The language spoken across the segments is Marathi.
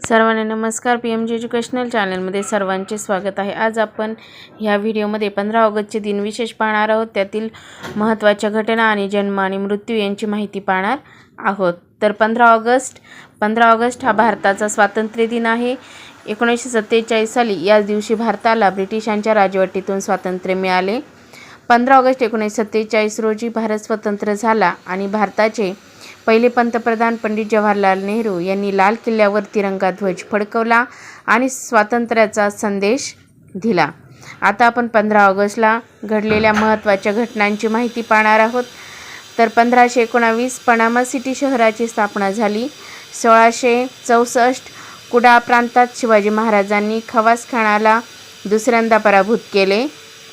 सर्वांना नमस्कार. पी एम जी एज्युकेशनल चॅनलमध्ये सर्वांचे स्वागत आहे. आज आपण ह्या व्हिडिओमध्ये पंधरा ऑगस्टचे दिन विशेष पाहणार आहोत. त्यातील महत्त्वाच्या घटना आणि जन्म आणि मृत्यू यांची माहिती पाहणार आहोत. तर पंधरा ऑगस्ट पंधरा ऑगस्ट हा भारताचा स्वातंत्र्य दिन आहे. एकोणीसशे सत्तेचाळीस साली याच दिवशी भारताला ब्रिटिशांच्या राजवटीतून स्वातंत्र्य मिळाले. पंधरा ऑगस्ट एकोणीसशे सत्तेचाळीस रोजी भारत स्वतंत्र झाला आणि भारताचे पहिले पंतप्रधान पंडित जवाहरलाल नेहरू यांनी लाल किल्ल्यावर तिरंगा ध्वज फडकवला आणि स्वातंत्र्याचा संदेश दिला. आता आपण पंधरा ऑगस्टला घडलेल्या महत्त्वाच्या घटनांची माहिती पाहणार आहोत. तर पंधराशे एकोणावीस पनामा सिटी शहराची स्थापना झाली. सोळाशे चौसष्ट कुडा प्रांतात शिवाजी महाराजांनी खवासखानाला दुसऱ्यांदा पराभूत केले.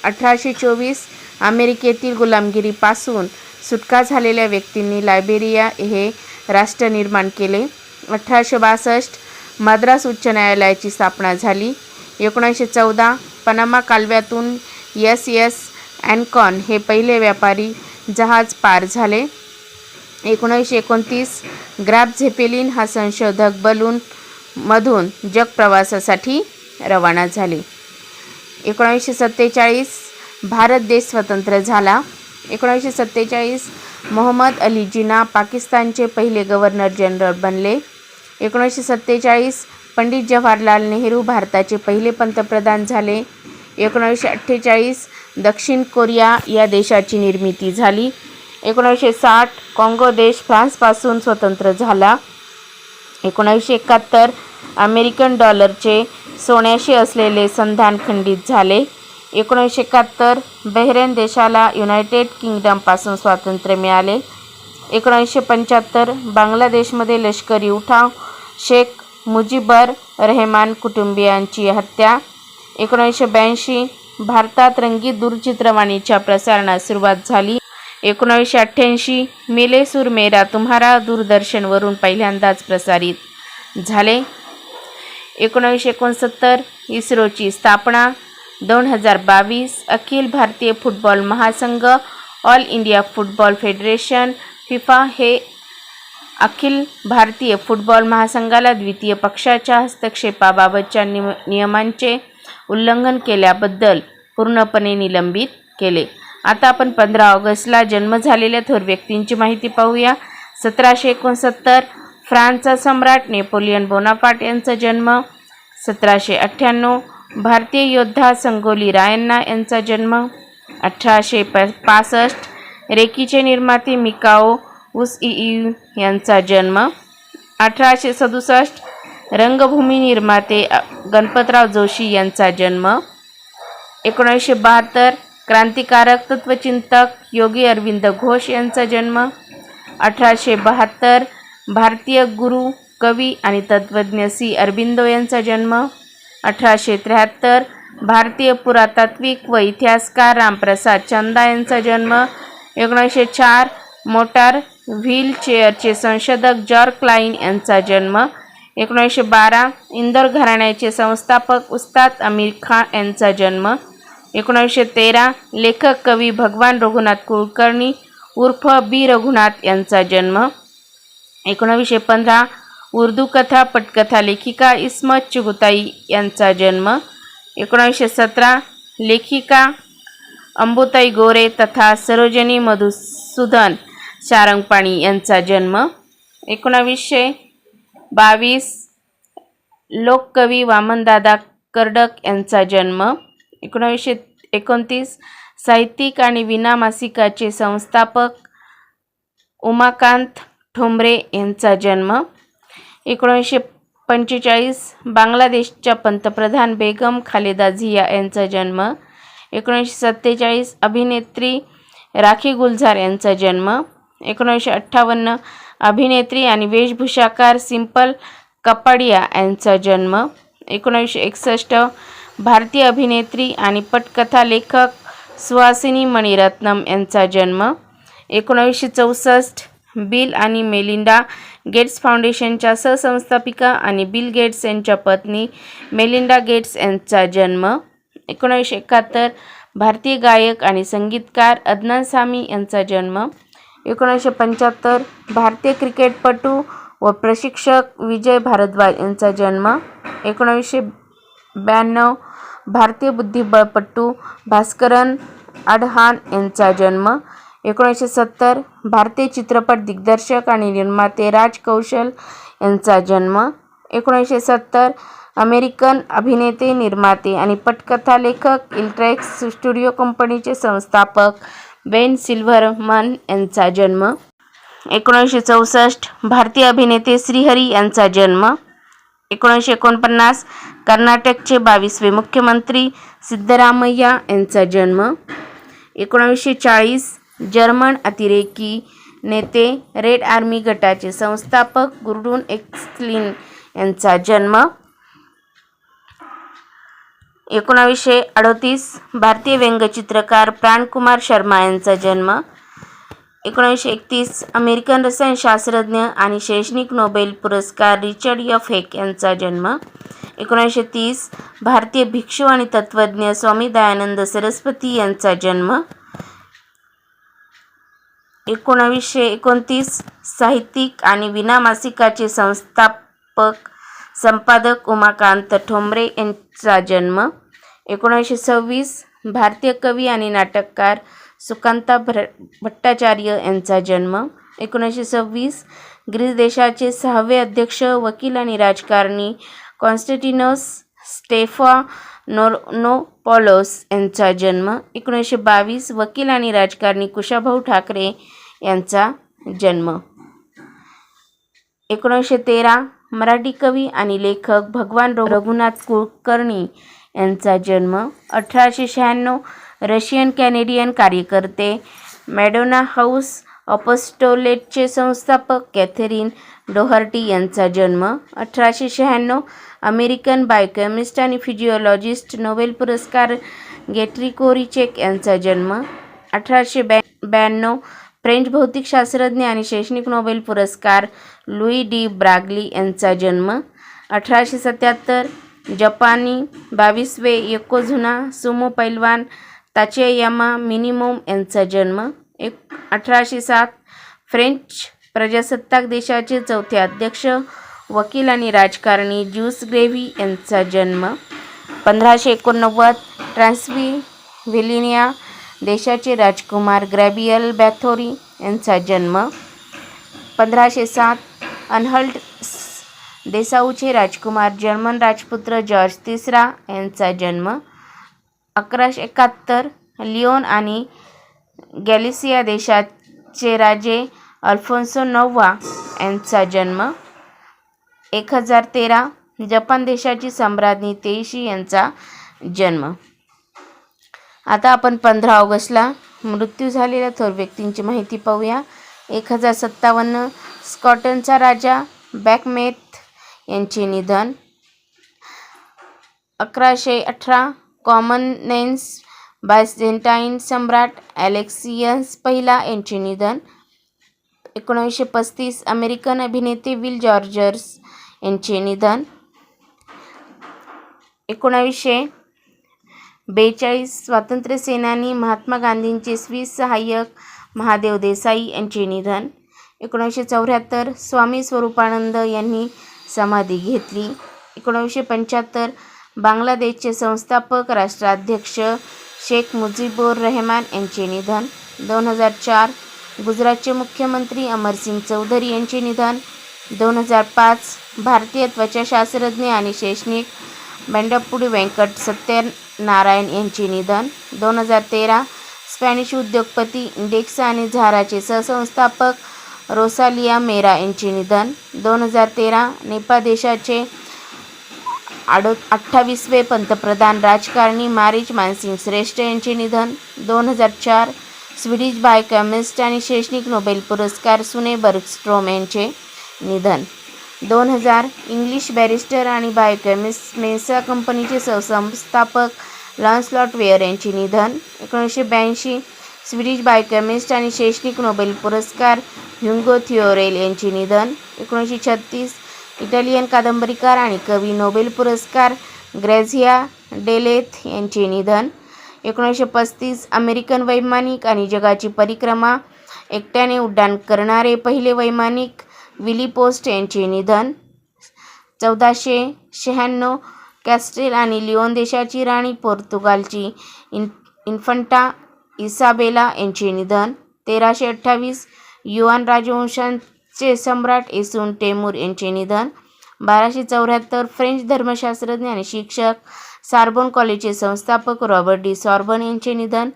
अठराशे चोवीस अमेरिकेतील गुलामगिरीपासून सुटका झालेल्या व्यक्तींनी लायबेरिया हे राष्ट्र निर्माण केले. अठराशे बासष्ट मद्रास उच्च न्यायालयाची स्थापना झाली. एकोणीसशे चौदा पनामा कालव्यातून एस एस अँकॉन हे पहिले व्यापारी जहाज पार झाले. एकोणीसशे एकोणतीस ग्राफ झेपेलिन हा संशोधक बलून मधून जग प्रवासासाठी रवाना झाले. एकोणीसशे सत्तेचाळीस भारत देश स्वतंत्र झाला. एकोणीसशे सत्तेचाळीस मोहम्मद अली जिना पाकिस्तानचे पहिले गव्हर्नर जनरल बनले. एकोणीसशे सत्तेचाळीस पंडित जवाहरलाल नेहरू भारताचे पहिले पंतप्रधान झाले. एकोणीसशे अठ्ठेचाळीस दक्षिण कोरिया या देशाची निर्मिती झाली. एकोणीसशे साठ काँगो देश फ्रान्सपासून स्वतंत्र झाला. एकोणीसशे एकाहत्तर अमेरिकन डॉलरचे सोन्याशी असलेले संधान खंडित झाले. एकोणीसशे एकाहत्तर बहरेन देशाला युनायटेड किंगडमपासून स्वातंत्र्य मिळाले. एकोणीसशे पंच्याहत्तर बांगलादेशमध्ये लष्करी उठाव शेख मुजीबर रहमान कुटुंबियांची हत्या. एकोणीसशे ब्याऐंशी भारतात रंगीत दूरचित्रवाणीच्या प्रसारणास सुरुवात झाली. एकोणीसशे अठ्ठ्याऐंशी मेले सूर मेरा तुम्हारा दूरदर्शनवरून पहिल्यांदाच प्रसारित झाले. एकोणीसशे एकोणसत्तर इस्रोची स्थापना दोन हजार बावीस अखिल भारतीय फुटबॉल महासंघ All India Football Federation FIFA हे अखिल भारतीय फुटबॉल महासंघाला द्वितीय पक्षाच्या हस्तक्षेपाबाबतच्या निम नियमांचे उल्लंघन केल्याबद्दल पूर्णपणे निलंबित केले. आता आपण पंधरा ऑगस्टला जन्म झालेल्या थोर व्यक्तींची माहिती पाहूया. सतराशे एकोणसत्तर फ्रान्सचा सम्राट नेपोलियन बोनापार्ट यांचा जन्म. सतराशे अठ्ठ्याण्णव भारतीय योद्धा संगोली रायन्ना यांचा जन्म अठराशे प पासष्ट. रेकीचे निर्माते मिकाओ उस ई यांचा जन्म अठराशे सदुसष्ट. रंगभूमी निर्माते गणपतराव जोशी यांचा जन्म एकोणीसशे बहात्तर. क्रांतिकारक तत्वचिंतक योगी अरविंद घोष यांचा जन्म अठराशे बहात्तर. भारतीय गुरु कवी आणि तत्त्वज्ञ सी अरबिंदो यांचा जन्म अठराशे त्र्याहत्तर भारतीय पुरातात्विक व इतिहासकार रामप्रसाद चंदा यांचा जन्म. एकोणीसशे चार मोटार व्हीलचेअरचे संशोधक जॉर्ज क्लाईन यांचा जन्म. एकोणीसशे बारा इंदोर घराण्याचे संस्थापक उस्ताद अमीर खान यांचा जन्म. एकोणीसशे तेरा लेखक कवी भगवान रघुनाथ कुलकर्णी उर्फ बी. रघुनाथ यांचा जन्म. एकोणावीसशे पंधरा उर्दू कथा पटकथा लेखिका इस्मत चुगुताई यांचा जन्म एकोणावीसशे सतरा. लेखिका अंबुताई गोरे तथा सरोजनी मधुसूदन सारंगपाणी यांचा जन्म एकोणावीसशे बावीस. लोककवी वामनदादा कर्डक यांचा जन्म एकोणावीसशे एकोणतीस. साहित्यिक आणि विना मासिकाचे संस्थापक उमाकांत ठोंबरे यांचा जन्म एकोणीसशे पंचेचाळीस बांगलादेशच्या पंतप्रधान बेगम खालेदा झिया यांचा जन्म एकोणीसशे सत्तेचाळीस अभिनेत्री राखी गुलझार यांचा जन्म एकोणीसशे अठ्ठावन्न अभिनेत्री आणि वेशभूषाकार सिंपल कपाडिया यांचा जन्म एकोणीसशे एकसष्ट भारतीय अभिनेत्री आणि पटकथा लेखक सुहासिनी मणिरत्नम यांचा जन्म एकोणावीसशे चौसष्ट बिल आणि मेलिंडा गेट्स फाउंडेशनच्या सहसंस्थापिका आणि बिल गेट्स यांच्या पत्नी मेलिंडा गेट्स यांचा जन्म एकोणीसशे एकाहत्तर. भारतीय गायक आणि संगीतकार अदनान सामी यांचा जन्म एकोणीसशे पंच्याहत्तर. भारतीय क्रिकेटपटू व प्रशिक्षक विजय भारद्वाज यांचा जन्म एकोणावीसशे ब्याण्णव. भारतीय बुद्धिबळपटू भास्करन अडहान यांचा जन्म एकोणीसशे सत्तर भारतीय चित्रपट दिग्दर्शक आणि निर्माते राज कौशल यांचा जन्म. एकोणीसशे सत्तर अमेरिकन अभिनेते निर्माते आणि पटकथा लेखक इल्ट्रेक्स स्टुडिओ कंपनीचे संस्थापक बेन सिल्व्हरमन यांचा जन्म. एकोणीसशे चौसष्ट भारतीय अभिनेते श्रीहरी यांचा जन्म. एकोणीसशे एकोणपन्नास कर्नाटकचे बावीसवे मुख्यमंत्री सिद्धरामय्या यांचा जन्म. एकोणावीसशे चाळीस जर्मन अतिरेकी नेते रेड आर्मी गटाचे संस्थापक गुरुडून एक्सलिन यांचा जन्म एकोणावीसशे अडतीस. भारतीय व्यंगचित्रकार प्राणकुमार शर्मा यांचा जन्म एकोणावीसशे एकतीस. अमेरिकन रसायनशास्त्रज्ञ आणि शैक्षणिक नोबेल पुरस्कार रिचर्ड यफ हेक यांचा जन्म एकोणीसशे तीस. भारतीय भिक्षू आणि तत्त्वज्ञ स्वामी दयानंद सरस्वती यांचा जन्म एकोणावीसशे एकोणतीस साहित्यिक आणि विना मासिकाचे संस्थापक संपादक उमाकांत ठोंबरे यांचा जन्म. एकोणीसशे सव्वीस भारतीय कवी आणि नाटककार सुकांता भर भट्टाचार्य यांचा जन्म. एकोणीसशे सव्वीस ग्रीस देशाचे सहावे अध्यक्ष वकील आणि राजकारणी कॉन्स्टॅटिनोस स्टेफा नोरनोपॉलोस यांचा जन्म एकोणीसशे बावीस वकील आणि राजकारणी कुशाभाऊ ठाकरे यांचा जन्म. एकोणीसशे तेरा मराठी कवी आणि लेखक भगवान रघुनाथ कुलकर्णी यांचा जन्म. अठराशे शहाण्णव रशियन कॅनेडियन कार्यकर्ते मॅडोना हाऊस अपस्टोलेटचे संस्थापक कॅथरीन डोहर्टी यांचा जन्म अठराशे शहाण्णव अमेरिकन बायोकेमिस्ट आणि फिजिओलॉजिस्ट नोबेल पुरस्कार गेट्रिकोरीचेक यांचा जन्म अठराशे ब्या ब्याण्णव फ्रेंच भौतिकशास्त्रज्ञ आणि शैक्षणिक नोबेल पुरस्कार लुई डी ब्रागली यांचा जन्म अठराशे सत्याहत्तर जपानी बावीसवे यकोझुना सुमो पैलवान ताचेयामा मिनिमोम यांचा जन्म एक अठराशे सात फ्रेंच प्रजासत्ताक देशाचे चौथे अध्यक्ष वकील आणि राजकारणी ज्यूस ग्रेव्ही यांचा जन्म पंधराशे एकोणनव्वद ट्रान्सव्हिलिनिया देशाचे राजकुमार ग्रॅबियल बॅथोरी यांचा जन्म पंधराशे सात अनहल्ट देसाऊचे राजकुमार जर्मन राजपुत्र जॉर्ज तिसरा यांचा जन्म अकराशे एकाहत्तर लिओन आणि गॅलिसिया देशाचे राजे अल्फोन्सो नववा यांचा जन्म एक हजार तेरा जपान देशाची सम्राज्ञी तेईशी यांचा जन्म. आता आपण पंधरा ऑगस्टला मृत्यू झालेल्या थोर व्यक्तींची माहिती पाहूया. एक हजार सत्तावन्न स्कॉटनचा राजा बॅकमेथ यांचे निधन. अकराशे अठरा कॉमननेन्स बायझेंटाईन सम्राट ॲलेक्सियन्स पहिला यांचे निधन. एकोणीसशे पस्तीस अमेरिकन अभिनेते विल जॉर्जर्स यांचे निधन. एकोणावीसशे बेचाळीस स्वातंत्र्यसेनानी महात्मा गांधींचे स्वीस सहाय्यक महादेव देसाई यांचे निधन. एकोणीसशे चौऱ्याहत्तर स्वामी स्वरूपानंद यांनी समाधी घेतली. एकोणावीसशे पंच्याहत्तर बांगलादेशचे संस्थापक राष्ट्राध्यक्ष शेख मुजीबुर रहमान यांचे निधन. दोन हजार चार गुजरातचे मुख्यमंत्री अमरसिंग चौधरी यांचे निधन. दोन हजार पाच भारतीय त्वचाशास्त्रज्ञ आणि शैक्षणिक बँडपुडी व्यंकट सत्यनारायण यांचे निधन. दोन हजार तेरा स्पॅनिश उद्योगपती इंडेक्स आणि झाराचे सहसंस्थापक रोसालिया मेरा यांचे निधन. दोन हजार तेरा नेपाळ देशाचे आडो अठ्ठावीसवे पंतप्रधान राजकारणी मारिच मानसिंग श्रेष्ठ यांचे निधन. दोन हजार चार स्वीडिश बायोकेमिस्ट आणि शैक्षणिक नोबेल पुरस्कार सुने बर्गस्ट्रोम यांचे निधन. दोन हजार इंग्लिश बॅरिस्टर आणि बायोकेमिस्ट मेसा कंपनीचे सहसंस्थापक लॉन्सलॉट वेअर यांचे निधन. एकोणीसशे ब्याऐंशी स्वीडिश बायोकेमिस्ट आणि शैक्षणिक नोबेल पुरस्कार ह्युंगो थिओरेल यांचे निधन. एकोणीसशे छत्तीस इटालियन कादंबरीकार आणि कवी नोबेल पुरस्कार ग्रॅझिया डेलेथ यांचे निधन. एकोणीसशे पस्तीस अमेरिकन वैमानिक आणि जगाची परिक्रमा एकट्याने उड्डाण करणारे पहिले वैमानिक विली पोस्ट यांचे निधन चौदाशे शहाण्णव कॅस्टेल आणि लिओन देशाची राणी पोर्तुगालची इन इन्फंटा इसाबेला यांचे निधन तेराशे अठ्ठावीस युआन राजवंशांचे सम्राट इसून टेमूर यांचे निधन बाराशे चौऱ्याहत्तर फ्रेंच धर्मशास्त्रज्ञ आणि शिक्षक सार्बोन कॉलेजचे संस्थापक रॉबर्ट डी सॉर्बन यांचे निधन.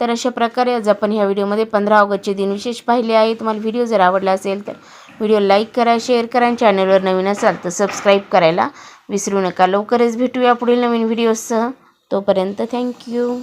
तर अशा प्रकारे आज आपण ह्या व्हिडिओमध्ये पंधरा ऑगस्टचे दिन विशेष पाहिले आहे तुम्हाला व्हिडिओ जर आवडला असेल तर व्हिडिओ लाईक करा शेअर करा आणि चॅनलवर नवीन असाल तर सबस्क्राईब करायला विसरू नका. लवकरच भेटूया पुढील नवीन व्हिडिओसह. तोपर्यंत थँक्यू.